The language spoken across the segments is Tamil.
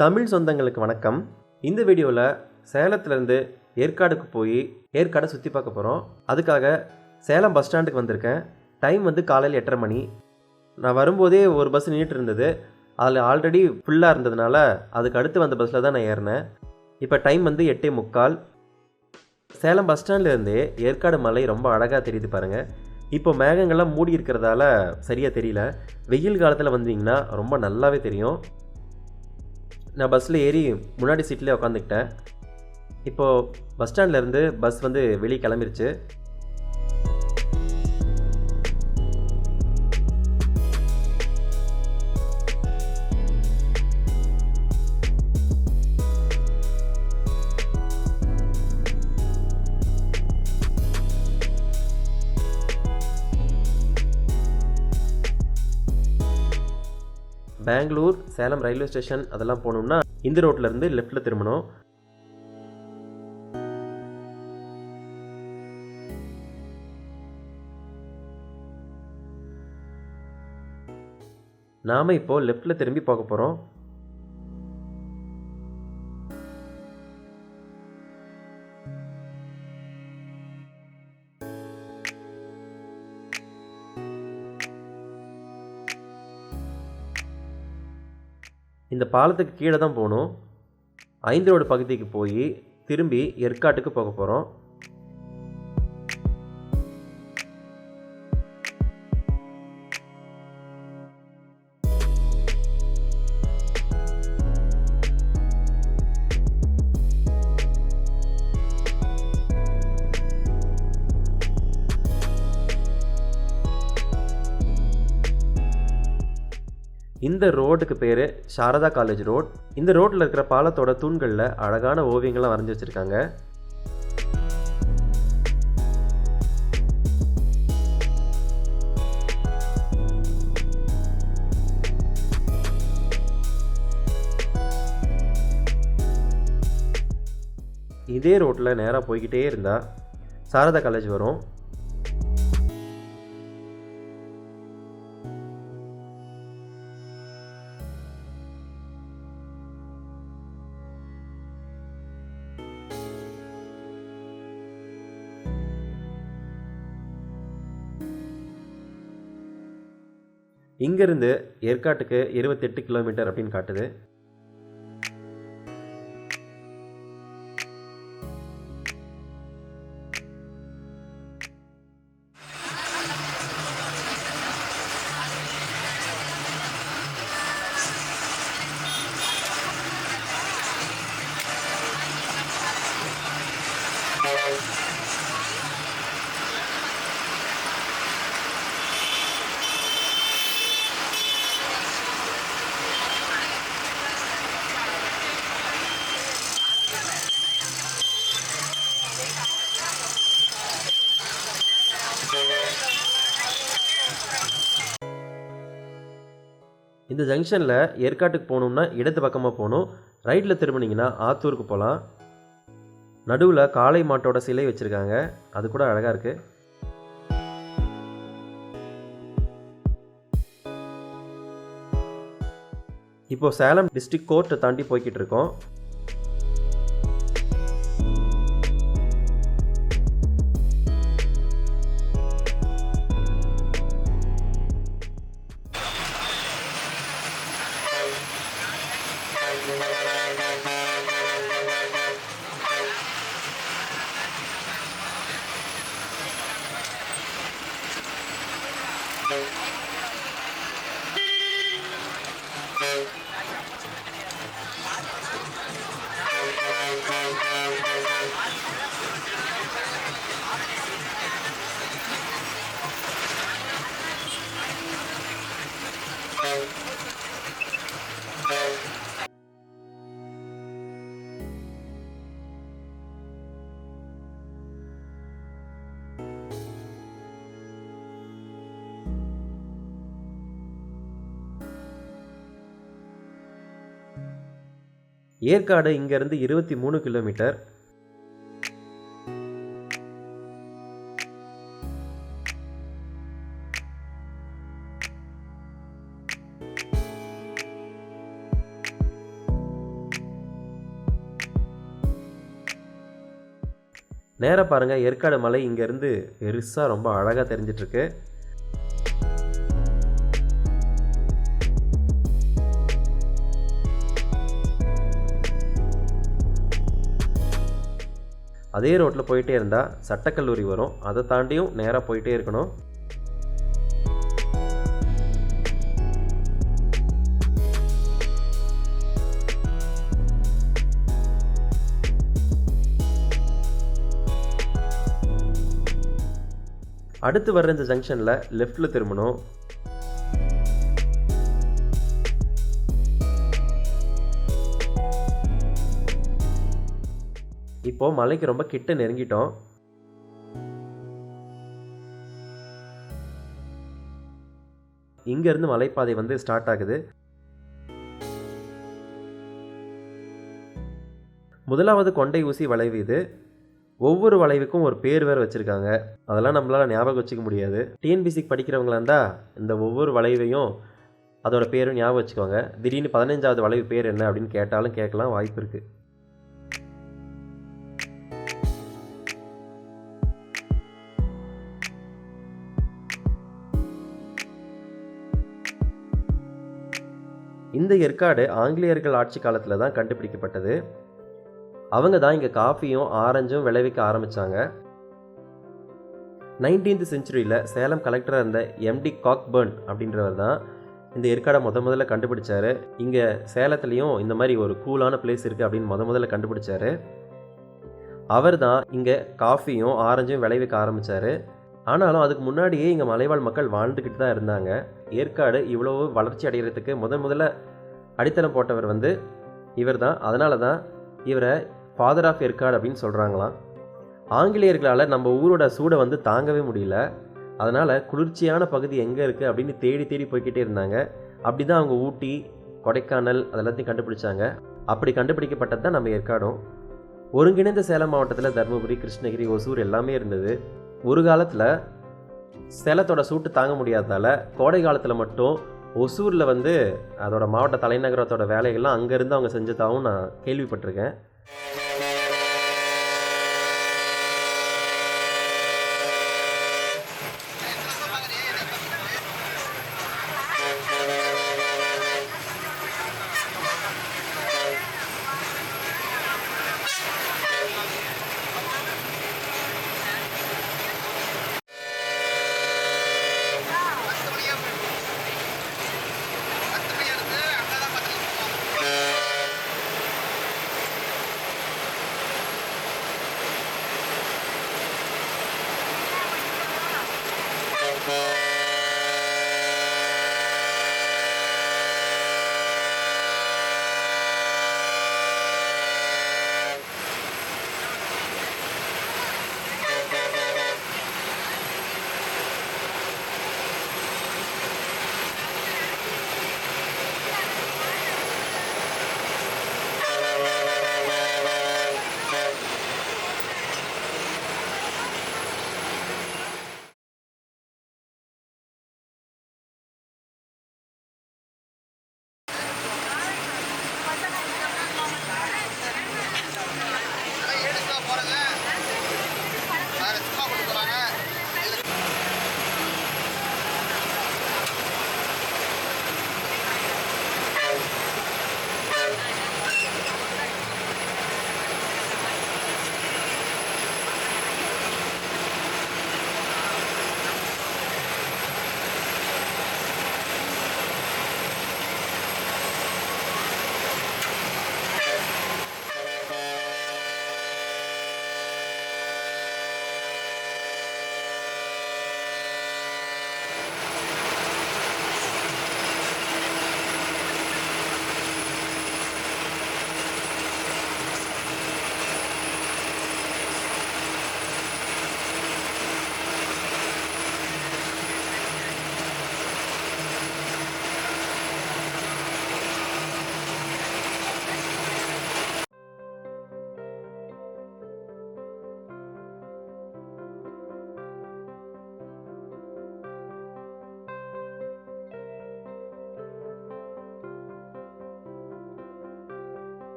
தமிழ் சொந்தங்களுக்கு வணக்கம். இந்த வீடியோவில் சேலத்துலேருந்து ஏற்காடுக்கு போய் ஏற்காடை சுற்றி பார்க்க போகிறோம் அதுக்காக சேலம் பஸ் ஸ்டாண்டுக்கு வந்திருக்கேன். டைம் வந்து காலையில் எட்டரை மணி. நான் வரும்போதே ஒரு பஸ் நின்றுட்டு இருந்தது. அதில் ஆல்ரெடி ஃபுல்லாக இருந்ததுனால அதுக்கு அடுத்து வந்த பஸ்ஸில் தான் நான் ஏறினேன். இப்போ டைம் வந்து எட்டே முக்கால். சேலம் பஸ் ஸ்டாண்ட்லேருந்தே ஏற்காடு மலை ரொம்ப அழகாக தெரியுது பாருங்கள் இப்போ மேகங்கள்லாம் மூடி இருக்கிறதால சரியாக தெரியல. வெயில் காலத்தில் வந்தீங்கன்னா ரொம்ப நல்லாவே தெரியும். நான் பஸ்ஸில் ஏறி முன்னாடி சீட்லேயே உட்காந்துக்கிட்டேன் இப்போது பஸ் ஸ்டாண்ட்லேருந்து பஸ் வந்து வெளியே கிளம்பிருச்சு. பெங்களூர் சேலம் ரயில்வே ஸ்டேஷன் அதெல்லாம் போகணும்னா இந்த ரோட்ல இருந்து லெஃப்ட்டில் திரும்பணும். நாம் இப்போது லெஃப்ட்டில் திரும்பி போக போகிறோம் இந்த பாலத்துக்கு கீழே தான் போகணும். ஐந்து ரோடு பகுதிக்கு போய் திரும்பி ஏற்காட்டுக்கு போக போகிறோம் இந்த ரோடுக்கு பேர் சாரதா காலேஜ் ரோட். இந்த ரோட்டில் இருக்கிற பாலத்தோட தூண்களில் அழகான ஓவியங்கள்லாம் வரைஞ்சி வச்சுருக்காங்க. இதே ரோட்டில் நேராக போய்கிட்டே இருந்தால் சாரதா காலேஜ் வரும். இங்கேருந்து ஏற்காட்டுக்கு இருபத்தெட்டு கிலோமீட்டர் அப்படின்னு காட்டுது. இந்த ஜங்ஷனில் ஏற்காட்டுக்கு போகணும்னா இடது பக்கமாக போகணும். ரைட்டில் திரும்பினீங்கன்னா ஆத்தூருக்கு போகலாம் நடுவில் காளை மாட்டோட சிலை வச்சுருக்காங்க. அது கூட அழகாக இருக்குது இப்போ சேலம் டிஸ்ட்ரிக்ட் கோர்ட்டை தாண்டி போய்கிட்டு இருக்கோம். ஏற்காடு இங்கேருந்து இருபத்தி மூணு கிலோமீட்டர். நேராக பாருங்கள் ஏற்காடு மலை இங்கேருந்து பெருசாக ரொம்ப அழகாக தெரிஞ்சிட்ருக்கு. அதே ரோட்டில் போயிட்டே இருந்தால் சட்டக்கல்லூரி வரும். அதை தாண்டியும் நேராக போயிட்டே இருக்கணும். அடுத்து வர்ற இந்த ஜங்ஷனில் லெஃப்டில் திரும்பணும். இப்போ மலைக்கு ரொம்ப கிட்ட நெருங்கிட்டோம். இங்கேருந்து மலைப்பாதை வந்து ஸ்டார்ட் ஆகுது. முதலாவது கொண்டை ஊசி வளைவு இது. ஒவ்வொரு வளைவுக்கும் ஒரு பேர் வேறு வச்சுருக்காங்க. அதெல்லாம் நம்மளால் ஞாபகம் வச்சுக்க முடியாது. டிஎன்பிசிக்கு படிக்கிறவங்களா இருந்தால் இந்த ஒவ்வொரு வளைவையும் அதோட பேரும் ஞாபகம் வச்சுக்கோங்க. திடீர்னு பதினஞ்சாவது வளைவு பேர் என்ன அப்படின்னு கேட்டாலும் கேட்கலாம் வாய்ப்பு இருக்குது இந்த ஏற்காடு ஆங்கிலேயர்கள் ஆட்சி காலத்தில் தான் கண்டுபிடிக்கப்பட்டது. அவங்க தான் இங்கே காஃபியும் ஆரஞ்சும் விளைவிக்க ஆரம்பித்தாங்க நைன்டீன்த் செஞ்சுரியில் சேலம் கலெக்டராக இருந்த எம்டி காக்பர்ன் அப்படின்றவர் தான் இந்த ஏற்காடை முத முதல்ல கண்டுபிடிச்சாரு. இங்கே சேலத்துலேயும் இந்த மாதிரி ஒரு கூலான பிளேஸ் இருக்குது அப்படின்னு முத முதல்ல கண்டுபிடிச்சாரு. அவர் தான் இங்கே காஃபியும் ஆரஞ்சும் விளைவிக்க ஆரம்பித்தார் ஆனாலும் அதுக்கு முன்னாடியே இங்கே மலைவாழ் மக்கள் வாழ்ந்துக்கிட்டு தான் இருந்தாங்க. ஏற்காடு இவ்வளவு வளர்ச்சி அடைகிறதுக்கு முத முதல்ல அடித்தளம் போட்டவர் வந்து இவர் தான் அதனால தான் இவரை ஃபாதர் ஆஃப் ஏற்காடு அப்படின்னு சொல்கிறாங்களாம் ஆங்கிலேயர்களால் நம்ம ஊரோட சூடை வந்து தாங்கவே முடியல. அதனால் குளிர்ச்சியான பகுதி எங்கே இருக்குது அப்படின்னு தேடி தேடி போய்கிட்டே இருந்தாங்க. அப்படி தான் அவங்க ஊட்டி கொடைக்கானல் அதெல்லாத்தையும் கண்டுபிடிச்சாங்க. அப்படி கண்டுபிடிக்கப்பட்டது தான் நம்ம ஏற்காடும் ஒருங்கிணைந்த சேலம் மாவட்டத்தில் தருமபுரி கிருஷ்ணகிரி ஒசூர் எல்லாமே இருந்தது. ஒரு காலத்தில் சேலத்தோட சூட்டு தாங்க முடியாததால் கோடை காலத்தில் மட்டும் ஒசூரில் வந்து அதோட மாவட்ட தலைநகரத்தோட வேலைகள்லாம் அங்கேருந்து அவங்க செஞ்சதாகவும் நான் கேள்விப்பட்டிருக்கேன்.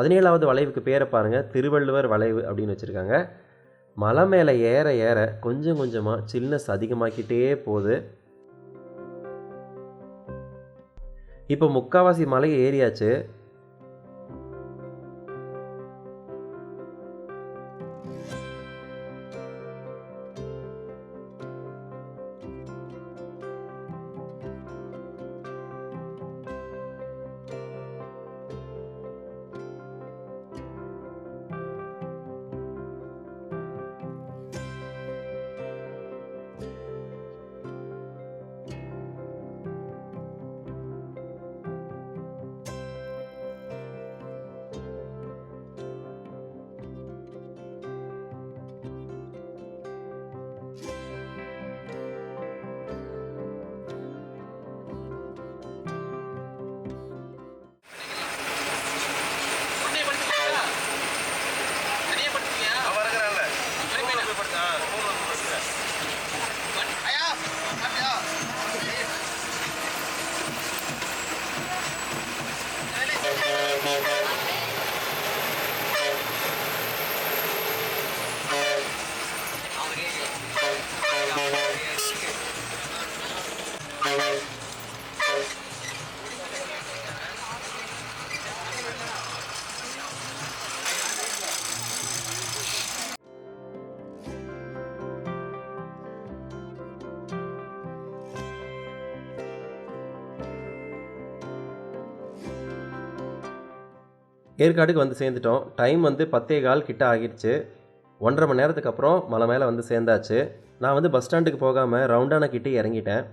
பதினேழாவது வளைவுக்கு பேரை பாருங்கள் திருவள்ளுவர் வளைவு அப்படின்னு வச்சுருக்காங்க. மலை மேலே ஏற ஏற கொஞ்சம் கொஞ்சமாக சில்னஸ் அதிகமாக்கிட்டே போகுது. இப்போ முக்காவாசி மலை ஏறியாச்சு. ஏற்காடுக்கு வந்து சேர்ந்துட்டோம். டைம் வந்து பத்தே கால் கிட்ட ஆகிடுச்சு. ஒன்றரை மணி நேரத்துக்கு அப்புறம் மலை மேலே வந்து சேர்ந்தாச்சு. நான் வந்து பஸ் ஸ்டாண்டுக்கு போகாமல் ரவுண்டான கிட்டே இறங்கிட்டேன்.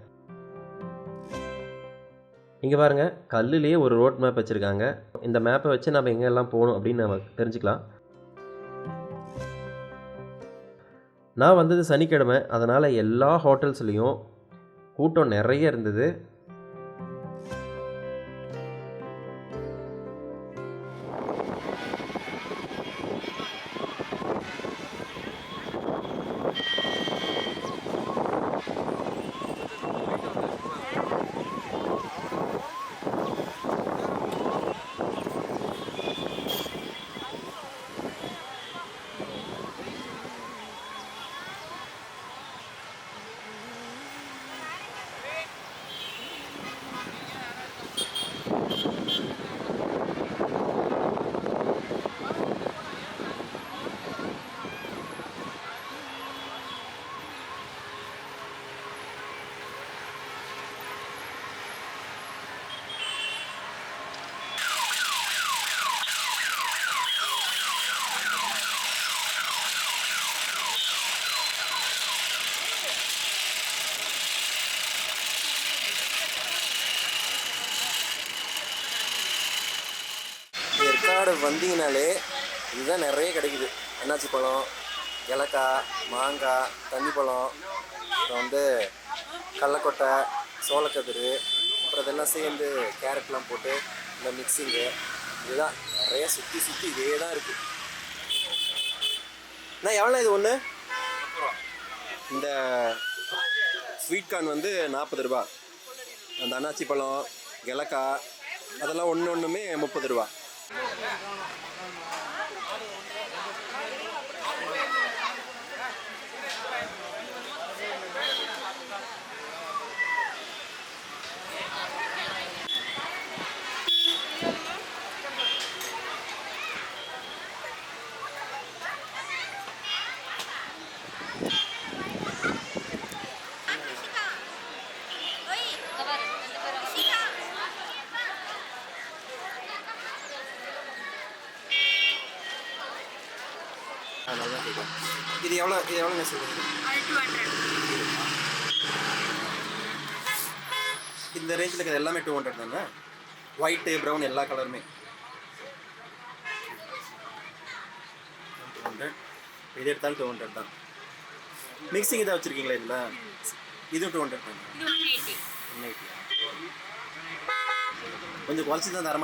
இங்கே பாருங்க கல்லுலேயே ஒரு ரோட் மேப் வச்சுருக்காங்க. இந்த மேப்பை வச்சு நம்ம எங்கெல்லாம் போகணும் அப்படின்னு நம்ம தெரிஞ்சுக்கலாம். நான் வந்தது சனிக்கிழமை. அதனால் எல்லா ஹோட்டல்ஸ்லேயும் கூட்டம் நிறைய இருந்தது. வந்தீங்கனாலே இதுதான் நிறைய கிடைக்குது. அன்னாச்சி பழம் இலக்காய் மாங்காய் தண்ணிப்பழம் அப்புறம் வந்து கடலக்கொட்டை சோளக்கதிர் அப்புறம் இதெல்லாம் சேர்ந்து கேரட்லாம் போட்டு இந்த மிக்சிங்கு இதுதான் நிறைய சுற்றி சுற்றி இதே தான் இருக்குது அண்ணா எவ்வளோ இது ஒன்று இந்த ஸ்வீட் கார்ன் வந்து நாற்பது ரூபா. அந்த அன்னாச்சி பழம் இலக்காய் அதெல்லாம் ஒன்று ஒன்றுமே முப்பது ரூபா. Yeah. இது எவ்வளோ இது எவ்வளோங்க சொல்லுங்கள் இந்த ரேஞ்சில் இருக்கிறது எல்லாமே டூ ஹண்ட்ரட் தானே? ஒயிட்டு ப்ரௌன் எல்லா கலருமே டூ ஹண்ட்ரட் இது எடுத்தாலும் டூ ஹண்ட்ரட் தான். மிக்சிங் இதாக வச்சுருக்கீங்களா இதில்? இதுவும் டூ ஹண்ட்ரட் தான். ஒன் எயிட்டி கொஞ்சம் குறைச்சி தான் தர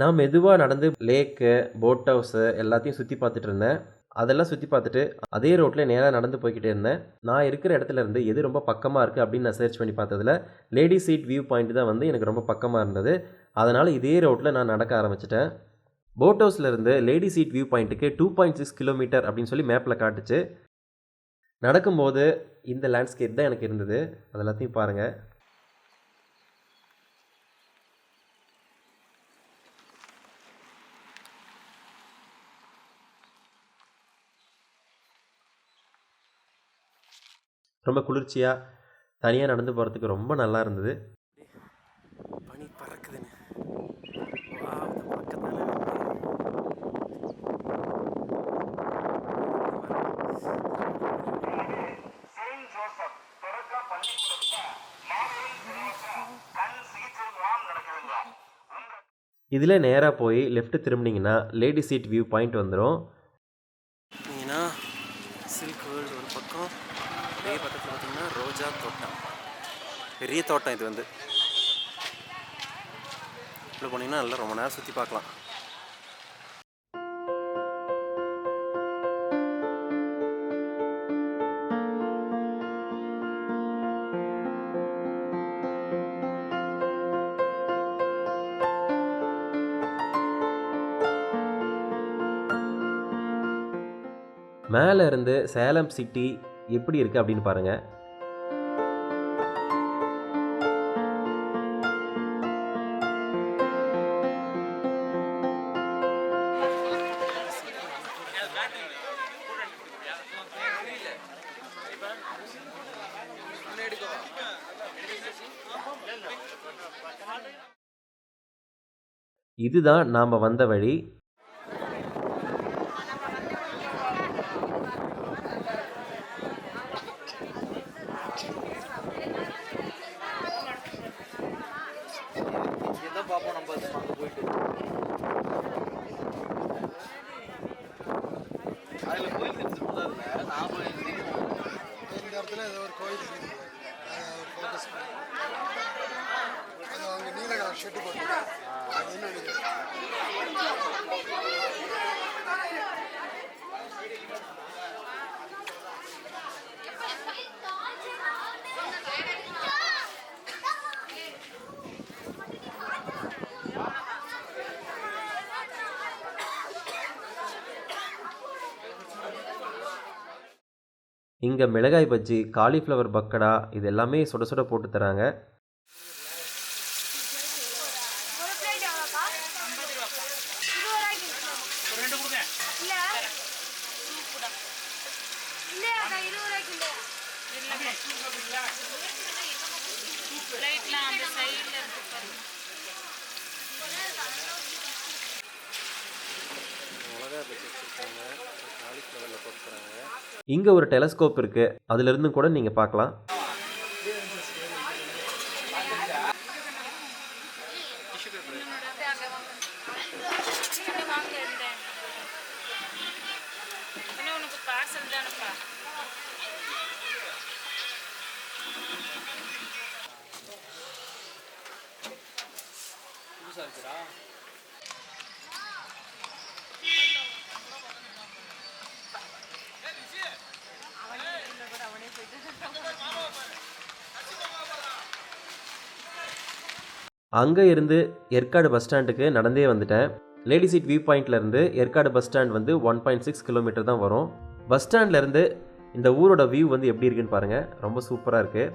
நான் மெதுவாக நடந்து லேக்கு போட் ஹவுஸு எல்லாத்தையும் சுற்றி பார்த்துட்டு இருந்தேன். அதெல்லாம் சுற்றி பார்த்துட்டு அதே ரோட்டில் நேராக நடந்து போய்கிட்டே இருந்தேன். நான் இருக்கிற இடத்துல இருந்து எது ரொம்ப பக்கமாக இருக்குது அப்படின்னு நான் சர்ச் பண்ணி பார்த்ததுல லேடி சீட் வியூ பாயிண்ட் தான் வந்து எனக்கு ரொம்ப பக்கமாக இருந்தது. அதனால் இதே ரோட்டில் நான் நடக்க ஆரம்பிச்சிட்டேன். போட் ஹவுஸ்லேருந்து லேடி சீட் வியூ பாயிண்ட்டுக்கு டூ பாயிண்ட் சிக்ஸ் கிலோமீட்டர் அப்படின்னு சொல்லி மேப்பில் காட்டுச்சு. நடக்கும்போது இந்த லேண்ட்ஸ்கேப் தான் எனக்கு இருந்தது. அது எல்லாத்தையும் பாருங்கள் ரொம்ப குளிர்ச்சியாக தனியாக நடந்து போகிறதுக்கு ரொம்ப நல்லா இருந்தது. பனி பறக்குதுன்னு இதில் நேராக போய் லெஃப்ட் திரும்பினீங்கன்னா லேடி சீட் வியூ பாயிண்ட் வந்துடும் பெரிய தோட்டம் இது வந்து. உள்ள போனீங்கன்னா நல்லா ரொம்ப நேரம் சுற்றி பார்க்கலாம். மேலே இருந்து சேலம் சிட்டி எப்படி இருக்குது அப்படின்னு பாருங்கள் இதுதான் நாம் வந்த வழி இதான் பார்ப்போம் நம்ம அங்கே போயிட்டு அதில் கோயில் தெரிஞ்சுட்டு இல்லை நான் இந்த இடத்துல ஏதோ ஒரு கோயில் இருக்குது அதை ஒரு ஃபோக்கஸ் பண்ணி அது அவங்க நீல கலர் ஷெட்டு போட்டு அது என்ன நினைக்கிறேன் இங்கே மிளகாய் பஜ்ஜி காலிஃப்ளவர் பக்கடா இது எல்லாமே சுட சுட போட்டு தராங்க. இங்கே ஒரு டெலஸ்கோப் இருக்குது அதிலிருந்து கூட நீங்கள் பார்க்கலாம். சின்ன அங்கே இருந்து ஏற்காடு பஸ் ஸ்டாண்டுக்கு நடந்தே வந்துட்டேன். லேடி சீட் வியூ பாயிண்ட்லேருந்து ஏற்காடு பஸ் ஸ்டாண்ட் வந்து ஒன் பாயிண்ட் சிக்ஸ் கிலோமீட்டர் தான் வரும். பஸ் ஸ்டாண்ட்லேருந்து இந்த ஊரோட வியூ வந்து எப்படி இருக்குன்னு பாருங்கள் ரொம்ப சூப்பராக இருக்குது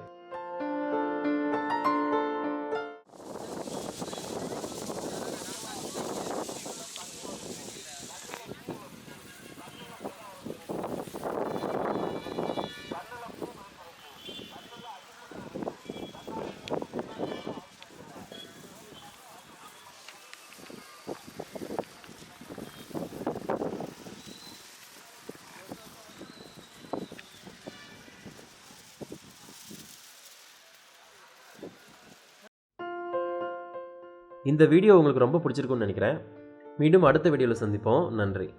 இந்த வீடியோ உங்களுக்கு ரொம்ப பிடிச்சிருக்கும்னு நினைக்கிறேன். மீண்டும் அடுத்த வீடியோவில் சந்திப்போம். நன்றி.